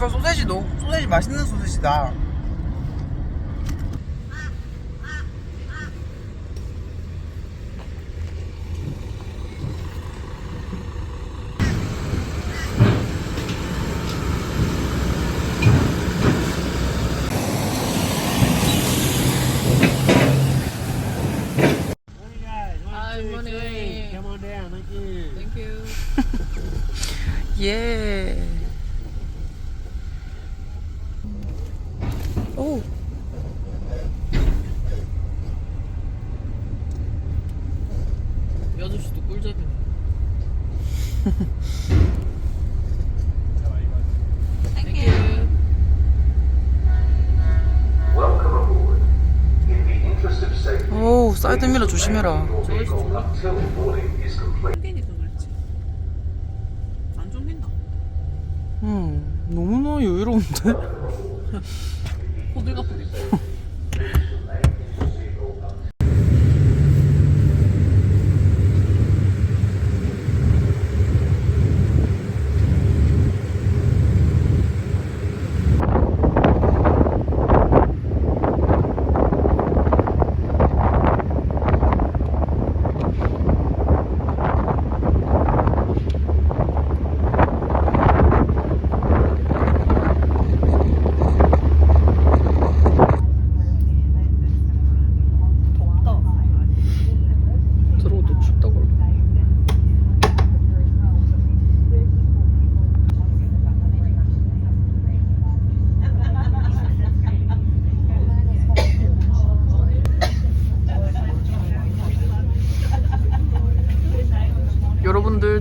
그러니까 소세지 너 소세지 맛있는 소세지다. 사이드 미러 조심해라. 땡기니까. 안 쫄린다. 음, 너무나 여유로운데? 거리고. 덥다.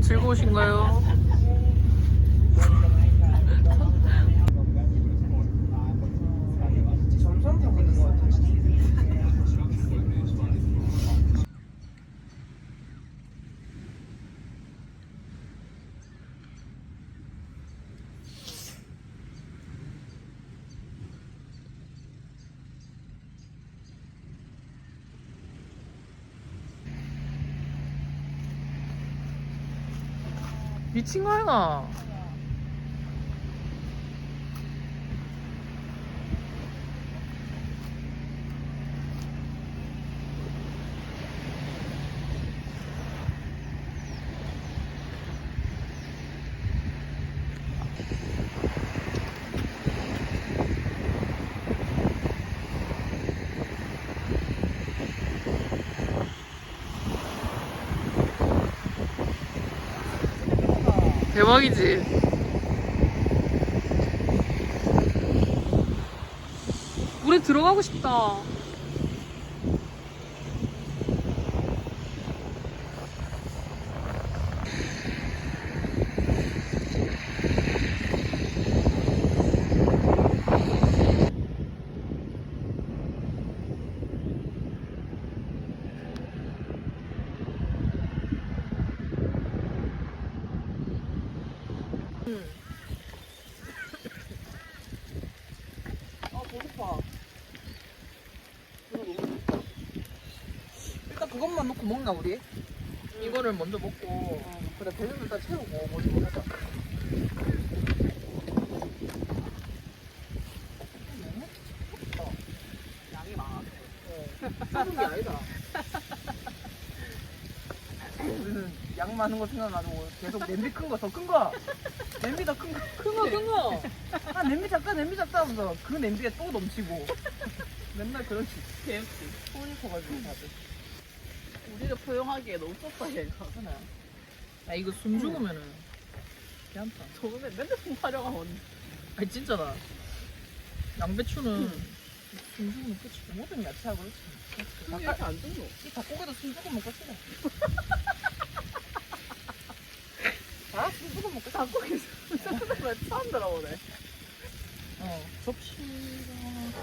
즐거우신가요? 점점 타고 있는 것 같아. 미 친거아 대박이지? 물에 들어가고 싶다. 아, 배고파. 일단 그것만 넣고 먹나, 우리? 이거를 먼저 먹고 어, 그래, 배는 일단 채우고, 뭐 하자. 양이 많아. 작은 게 아니다. 우리는 양 많은 거 생각나고 계속 냄비 큰 거 더 큰 거. 냄비 더큰 거. 큰 거, 큰 거. 아 냄비 작다 냄비 작다 하면서 그 냄비에 또 넘치고. 맨날 그런 식. KFC. 손이 커가지고 다들. 우리를 포용하기에 너무 좁다, 얘가. 그래. 야, 이거 숨 죽으면은. 괜찮다. 저번에 맨날 숨 하는. 아니 진짜다. 양배추는 숨 죽으면 끝이 모든 야채하고 그렇지. 이렇게 안 죽노? 이 닭고기도 숨 죽으면 끝이야. 먹겠다. 갖고 계셔. 왜 처음 들어보네. 어. 접시랑.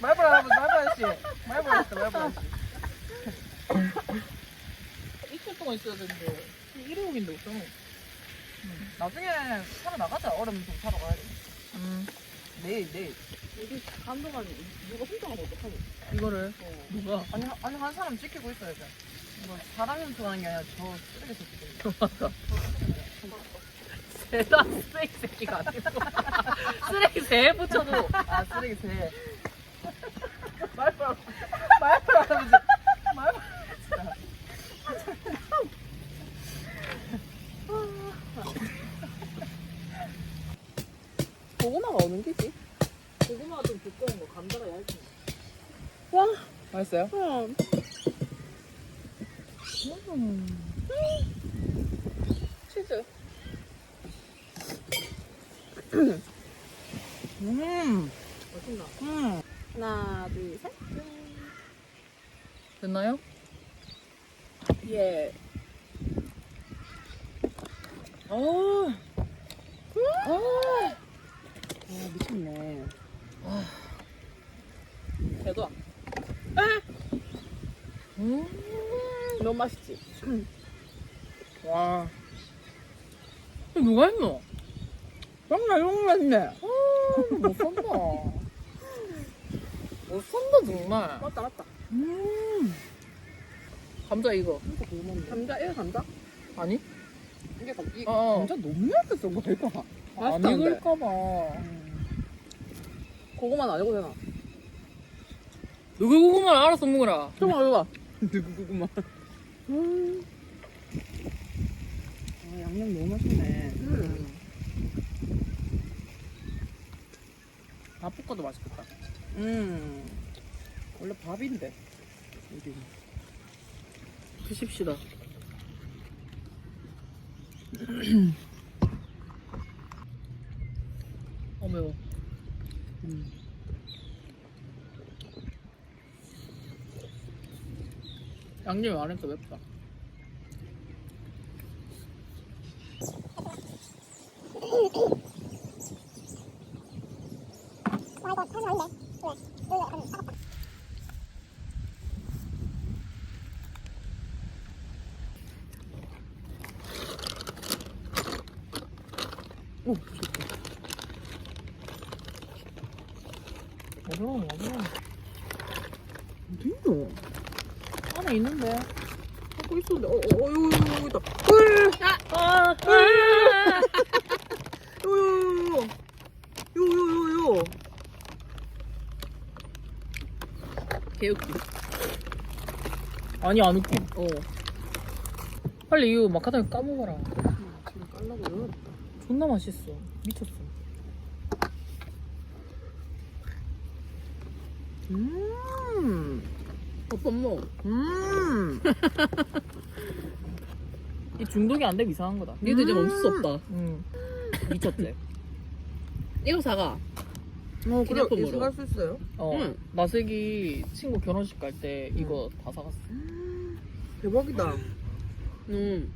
말벌 할아버지, 말벌 아저씨. 말벌 아저씨, 말벌 아저씨. 이틀 동안 있어야 되는데. 일회용인데 없잖아. 음. 나중에 사러 나가자. 얼음 좀 사러 가야 돼. 음. 내일, 내일. 우리 한동안 누가 혼자 가면 어떡하니? 이거를. 어. 누가? 아니, 한- 아니, 한 사람 지키고 있어야 돼. 이거 사람이 훔쳐가는 게 아니라 저 쓰레기 새끼들. 대단 쓰레기 새끼가 아니고. 쓰레기 새 붙여도. 아, 쓰레기 새. 말벌, 말벌 할아버지. 말벌. 진짜. 고구마가 어느 게지? 고구마가 좀 두꺼운 거, 감자가 얇은 거. 와, 맛있어요? 응. 치즈. 음, 맛있나? 음. 하나, 둘, 셋. 됐나요? 예. 어. 아, 미쳤네. 대도 음. 너무 맛있지? 와. 이거 누가 했노? 정말 맛있네. 아, 못 산다. 못 산다, 정말. 맞다, 맞다. 음. 감자 이거. 감자, 이거 감자? 아니? 이게 감, 이 어. 감자 너무 얇게 썬 거야, 이거. 안 맛있다는데? 익을까봐. 고구마는 안 해도 되나? 누구 고구마를 알아서 먹으라. 좀 먹어봐. 누구 고구마? 음. 아, 양념 너무 맛있네. 음. 밥 볶아도 맛있겠다. 음. 원래 밥인데. 우리. 드십시다. 어, 매워. 음. 양념이 안 해서 맵다. oh, oh. 아니, 안 웃겨. 어. 빨리 이거 마카다미 까먹어라. 지금 깔라고 열었다. 존나 맛있어. 미쳤어. 음. 오빠 뭐? 음. 이 중독이 안 되면 이상한 거다. 니도 이제 음. 멈출 수 없다. 응. 미쳤지? 이거 사가. 어, 그래, 기념품으로. 이거 살수 있어요? 어. 응. 나색이 친구 결혼식 갈 때 이거 다 사갔어. 대박이다. 음.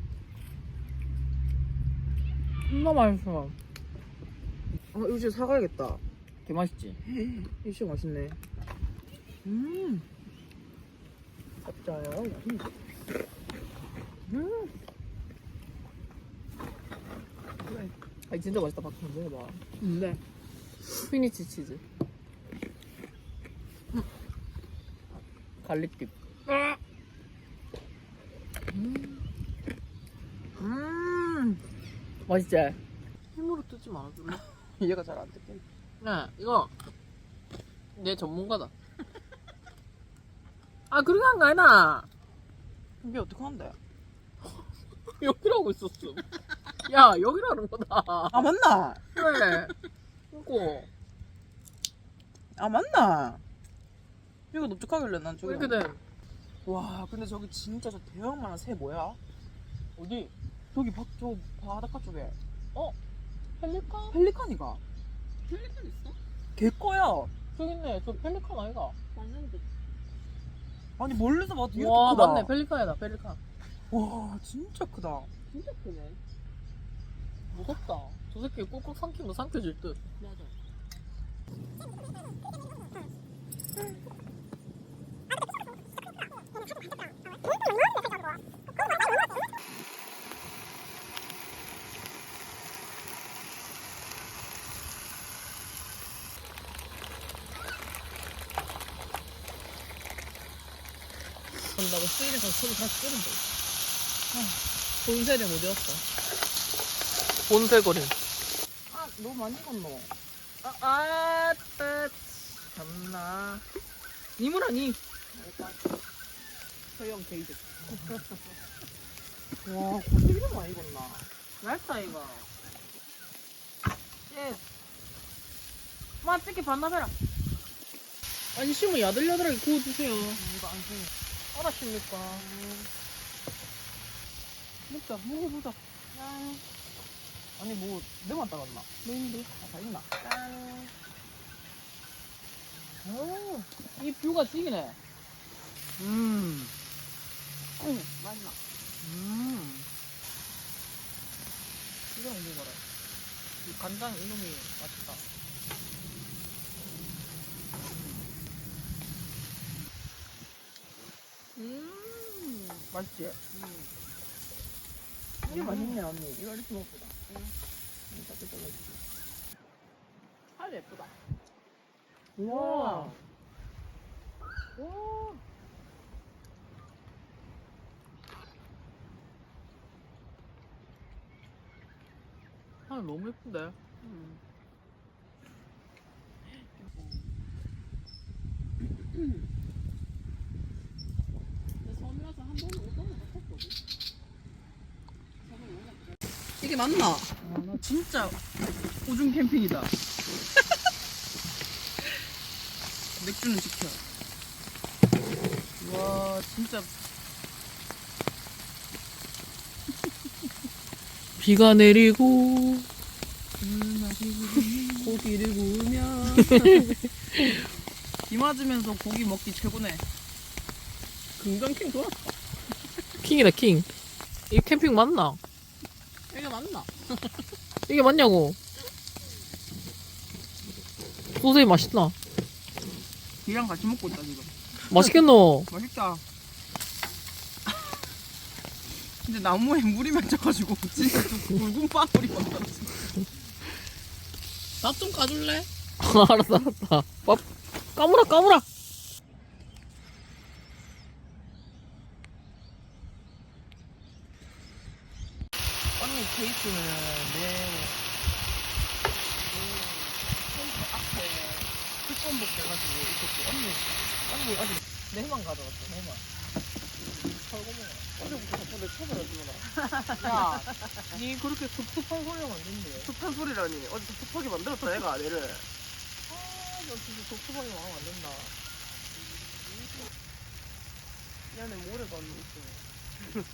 존나 맛있어. 아, 이거 진짜 사가야겠다. 개 맛있지? 이거 진짜 맛있네. 음. 진짜요? 음. 아니 진짜 맛있다. 박수 한번 먹어봐. 근데. 스피니치 치즈. 갈릭 딥. 음. 맛있지? 힘으로 뜯지 말아줄래? 얘가 잘 안 뜯겠네. 네, 이거 내 전문가다. 아, 한거 아니나? 이게 어떻게 한대? 여기라고 있었어. 야, 여기라는 거다. 아, 맞나? 그래. 이거 아, 맞나? 이거 넓적하길래 난 저기. 이렇게 돼. 와, 근데 저기 진짜 저 대형만한 새 뭐야? 어디? 저기 밖, 저 바닷가 쪽에. 펠리칸? 펠리칸이가. 펠리칸 있어? 걔 거야. 저기 있네. 저 펠리칸 아이가? 맞는데. 아니 멀리서 봐도 이렇게 와 크다. 맞네 펠리칸이다 펠리칸 와 진짜 크다. 진짜 크네 무섭다 저 새끼 꾹꾹 삼키면 삼켜질 듯. 맞아 간다고 쓰이니까 손을 다시 끄는데 본세를 못 외웠어? 본세거림 아 너무 많이 익었노 아, 아, 따, 참나. 니무라, 니. 소형 게이드 와 고기 이름 많이 익었나 얇다, 이거. 예. 마, 찌개 반납해라. 아니, 심을 야들야들하게 구워주세요. 이거 안 쓰니 알았습니까? 먹자, 먹어보자. 아니 뭐 내만 따갔나 메인데. 아, 다 있나 짠. 오, 이 뷰가 지기네. 음 응, 맛있나? 음. 이거는 먹어라. 이 간장 이놈이 맛있다. 음, 맛있지? 음. 이게 맛있네 언니 이거 이렇게 먹보다 응딱 뜯어가지고 살 예쁘다. 우와 오. 살 너무 예쁜데? 이 게 맞나? 아, 나 진짜 오줌 캠핑이다. 맥주는 지켜. 와 진짜. 비가 내리고 고기를 구우면. 비 맞으면서 고기 먹기 최고네. 금강 킹 좋아? 킹이다 킹. 이 캠핑 맞나? 이게 맞나? 이게 맞냐고 소세지 맛있나? 비랑 같이 먹고 있다 지금 맛있겠노? 맛있다 근데 나무에 물이 맺혀가지고 진짜 좀 굵은 방울이 만들었어 밥좀 까줄래? 알았어 알았어 밥 까무라 까무라 언니 케이스는 내 케이스 앞에 특권복 돼가지고 있었고 언니 언니 어디 내만 가져갔어 내만 설거먹어 어제부터 자꾸 내 쳐버려 주문아 니 그렇게 섭섭한 소리가 안 된대 습한 소리라니. 어제 섭섭하게 만들었다 내가 내를. 아 나 진짜 섭섭하게 마음 안 된다. 미안해 모래가 언니 있어.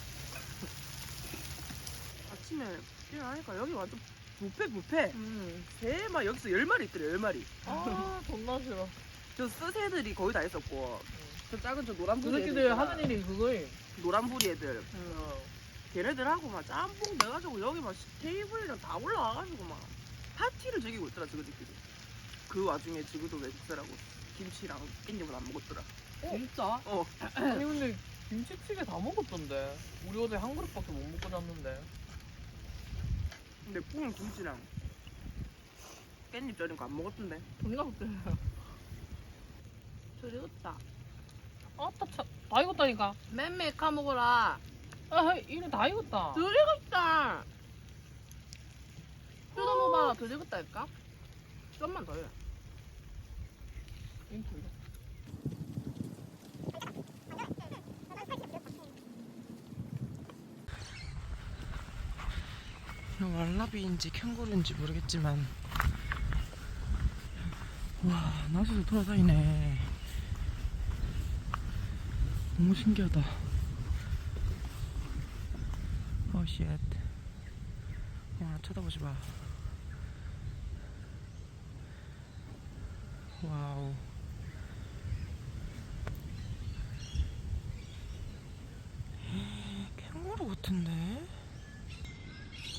아침에 일어나니까 여기 완전 뷔페 뷔페. 음. 새막 여기서 열 마리 있더래 열 마리. 아 존나 싫어. 저 스새들이 거의 다 있었고. 저 작은 저 노란 그 새끼들 애들 하는 일이 그거임. 노란 부리 애들. 어. 걔네들하고 막 짬뽕 내가지고 여기 막 테이블이랑 다 올라와가지고 막 파티를 즐기고 있더라 저거 새끼들 그 와중에 지구도 외국사라고 김치랑 깻잎은 안 먹었더라. 진짜? 어. 아니 근데 김치찌개 다 먹었던데. 우리 어제 한 그릇밖에 못 먹고 잤는데. 근데 뿡 김치랑 깻잎 절인 거 안 먹었던데. 존나 웃겨. 저리었다 아따 참, 다 익었다니까. 맴매 까먹어라 아 이래 다 익었다. 드리겠다. 뜯어먹어봐. 드리겠다니까? 좀만 더 해. 인플레. 형 알라비인지 캥거루인지 모르겠지만. 와 나서도 돌아다니네. 너무 신기하다 오 쉣. 와 쳐다보지 마. 와우. 캥거루 같은데?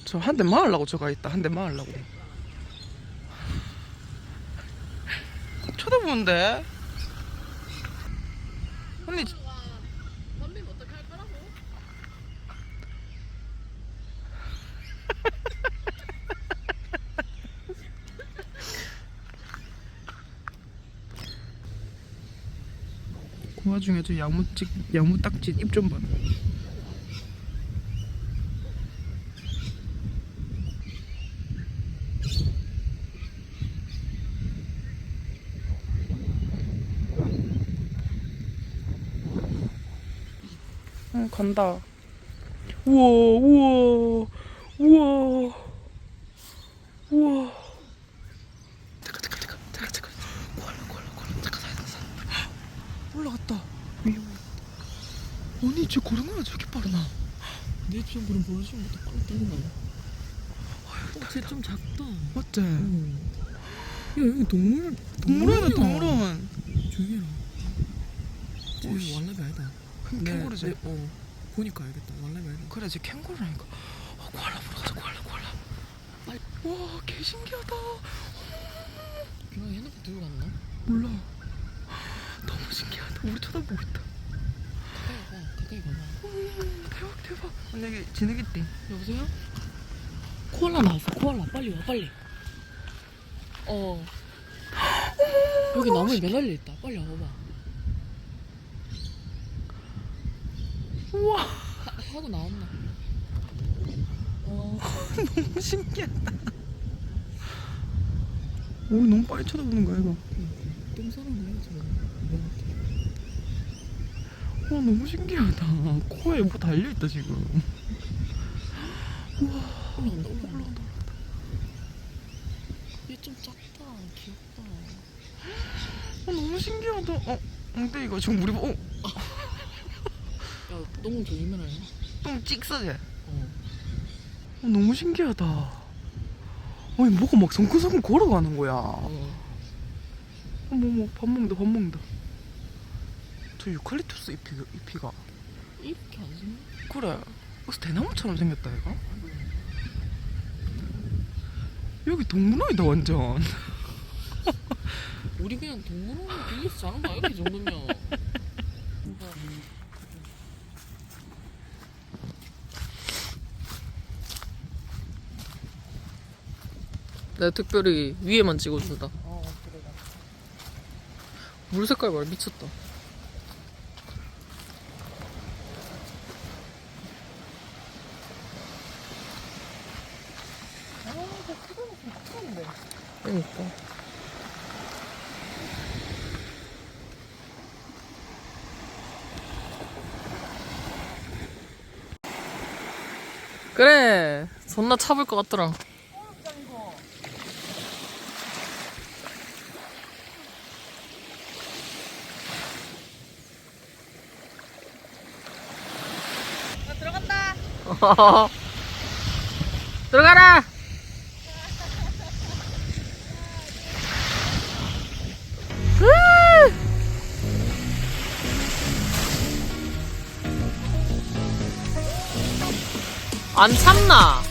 저 한 대 마으려고 저가 있다. 한 대 마으려고. 쳐다보는데? 언니 그 와중에 저 야무찍 야무딱진 입좀 봐. 응 간다. 우와 우와 우와 우와. 잠깐 잠깐 잠깐 잠깐 잠깐. 코알라 코알라 코알라 잠깐 사이다 사이다. 올라갔다. 위험. 아니 쟤 걸음가 저렇게 빠르나? 내 입장으로 보여주는 것도 빨리 뛰는 거야. 쟤좀 작다. 맞지? 응. 야 여기 동물 동물원이다 동물원. 조용해라. 쟤. 왈라비 아니다. 그럼 캥거루지. 네, 어 보니까 알겠다. 왈라비 아니다. 그래 쟤 캥거루라니까. 어, 코알라 보러 가자 코알라 코알라. 빨리. 와 개 신기하다. 그냥 해놓고 들고 갔나? 몰라. 우리 쳐다보고 있다. 가까이 가. 대박 대박. 언니 여기 진흙 있대. 여보세요? 코알라 나왔어. 코알라 빨리 와 빨리. 어. 여기 나무에 매달려 있다. 빨리 와봐. 우와 하, 하고 나왔나? 어. 너무 신기하다. 우리 너무 빨리 쳐다보는 거야 이거. 똥 싸는 거야 저거. 와 너무 신기하다. 코에 뭐 달려 있다 지금. 올라간다 올라간다. 얘좀 작다. 귀엽다. 어, 너무 신기하다. 어, 근데 이거 지금 우리 보- 어, 야 똥은 조심해라. 똥 찍사제. 어. 어, 너무 신기하다. 아니 뭐가 막 성큼성큼 걸어가는 거야. 어. 어머 어머 밥 먹는다 밥 먹는다. 저 유칼립투스 잎이, 잎이가 이렇게 안 생겨? 그래. 무슨 대나무처럼 생겼다 얘가. 여기 동물원이다 완전. 우리 그냥 동물원 빌려서 자는 거야 이렇게 정도면. 내가 특별히 위에만 찍어준다. 물 색깔 말 미쳤다. 그러니까. 그래 존나 차볼 것 같더라. 들어가라! 안 참나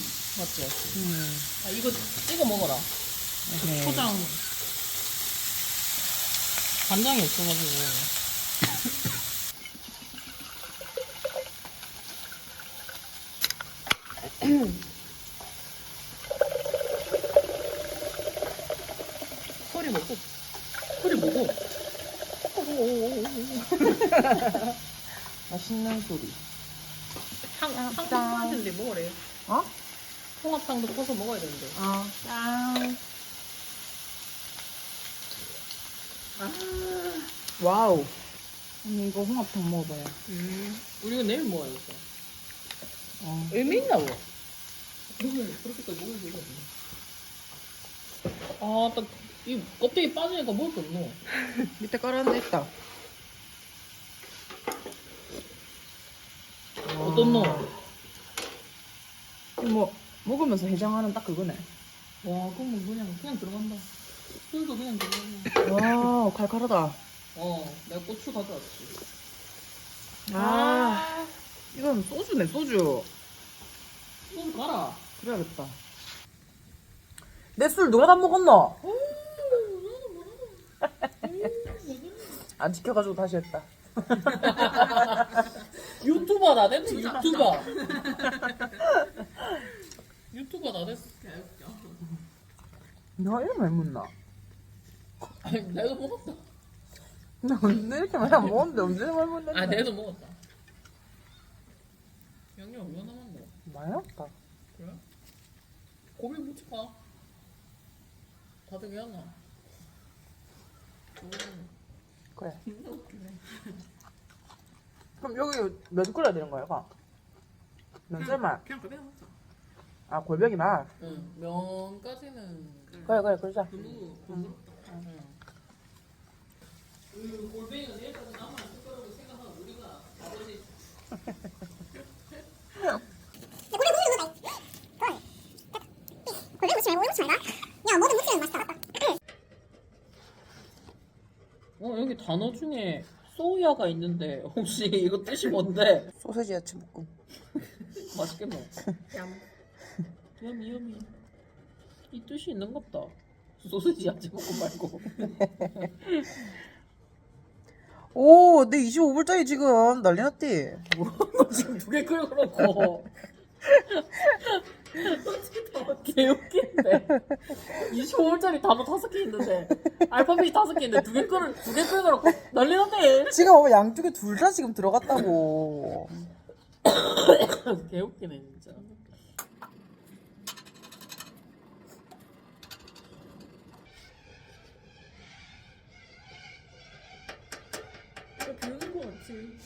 맞지? 음. 아, 이거 찍어 먹어라. 네. 초장. 간장이 없어가지고. 소리 먹고. 소리 먹고. 맛있는 소리. 향, 향도 퍼야 되는데 먹으래. 어? 홍합탕도 퍼서 먹어야 되는데. 아, 짠. 와우. 언니 이거 홍합탕 먹어봐요. 음. 우리가 내일 먹어야겠어. 어. 의미 있나 봐. 오늘 그렇게까지 먹을 수가 없네. 아, 딱, 이 껍데기 빠지니까 먹을 게 없노. 밑에 깔아놨네 있다. 어떻노? 뭐 먹으면서 해장하는 딱 그거네. 와, 그럼 뭐 그냥, 그냥 들어간다. 술도 그냥 들어간다. 와, 칼칼하다. 어, 내가 고추 가져왔지. 아, 이건 소주네 소주. 좀 가라. 그래야겠다. 내 술 누가 다 먹었노? 안 지켜가지고 다시 했다. 유튜버 나 됐어, 유튜버. 유튜버 나 됐어. 내가 이런 많이 먹나? 아니, 내가 먹었다. 나 언제 이렇게 많이 안 먹었는데 언제 많이 먹는데? 아, 내도 먹었다. 양념 얼마나 남았노? 많이 없다. 그래? 고기 묻혀봐. 다들 왜안 나? 그래. 그럼 여기 몇 끓여야 되는 거야, 가? 면sel만. 그냥 그대로 먹자. 아, 골뱅이만. 응, 면까지는 그래, 그래, 그러자. 응. 그 골뱅이가 내일까지 남아 있을 거라고 생각하면 우리가 아버지. 어 여기 단어 중에 소야가 있는데 혹시 이거 뜻이 뭔데? 소세지 야채 볶음. 맛있겠네. 여미 여미. 이 뜻이 있는갑다. 소시지 야채 볶음 말고. 오, 내 25불짜리 지금 난리 났디. 너 지금 두 개 끓여놓고. 개웃긴데. 25원짜리 단어 다섯 개 있는데 알파벳이 다섯 개 있는데 두개 끓여 두개 끓여놓고 난리 났네. 지금 봐봐, 양쪽에 둘 다 지금 들어갔다고. 개웃기네 진짜. 비우는 거 같지.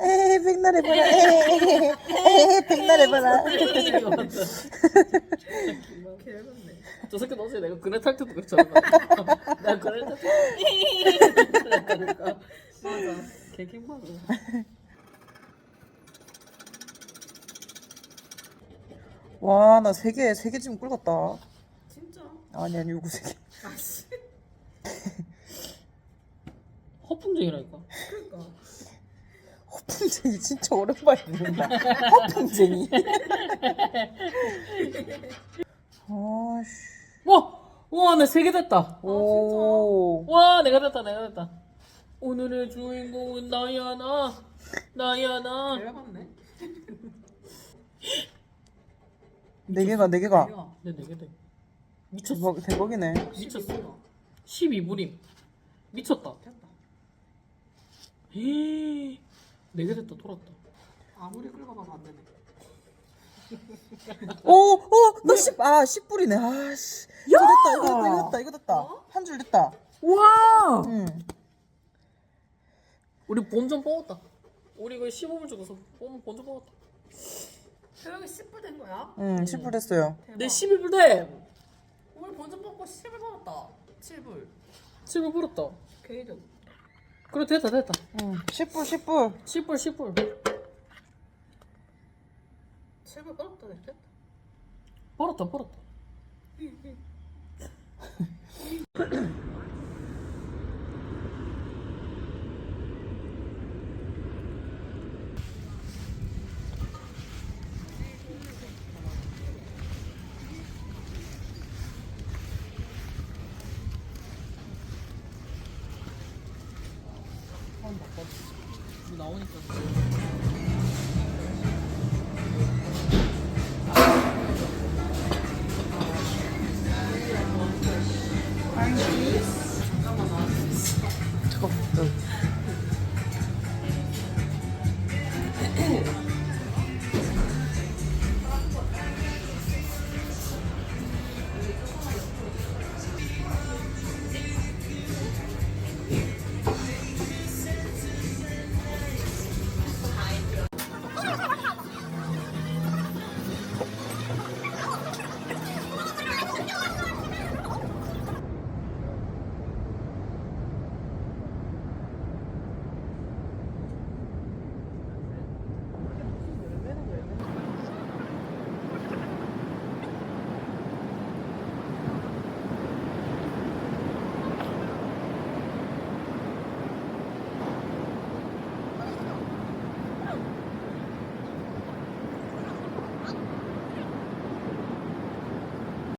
에이, 백날 해봐라. 에이, 에이, 백날 해봐라. 저 새끼 어제 내가 그네 탈 때도 그랬잖아. 내가 그네 탈 때. 맞아. 개킹 맞아. 와, 나 세 개, 세 개 지금 꿀었다. 진짜. 아니, 아니, 요거 세 개. 허풍쟁이라니까. 허풍쟁이 진짜 오랜만에 듣는다. 허풍쟁이. 아씨. 와! 와, 내세개 됐다. 오. 와, 내가 됐다, 내가 됐다. 오늘의 주인공은 나야, 나. 나야, 나. 내가 봤네. 네 개가, 네 개가. 내네개 돼. 미쳤어. 대박, 대박이네. 미쳤어. 12불임. 미쳤다. 헤이. 네개 됐다, 돌았다. 아무리 긁어봐도 안 되네. 오, 오, 나 10, 아, 10불이네. 아, 씨. 이거 됐다, 이거 됐다, 이거 됐다, 이거 됐다. 한 줄 됐다. 와! 응. 우리 본전 뽑았다. 우리 이거 15불 주고서 본전 뽑았다. 여기 10불 된 거야? 응 10불 됐어요 내 12불 돼. 우리 본전 뽑고 10불 벌었다 7불 7불 불었다. 개이득 그래 됐다 됐다. 응 10불 10불 10불 10불. 7불 벌었다 됐다 벌었다 벌었다.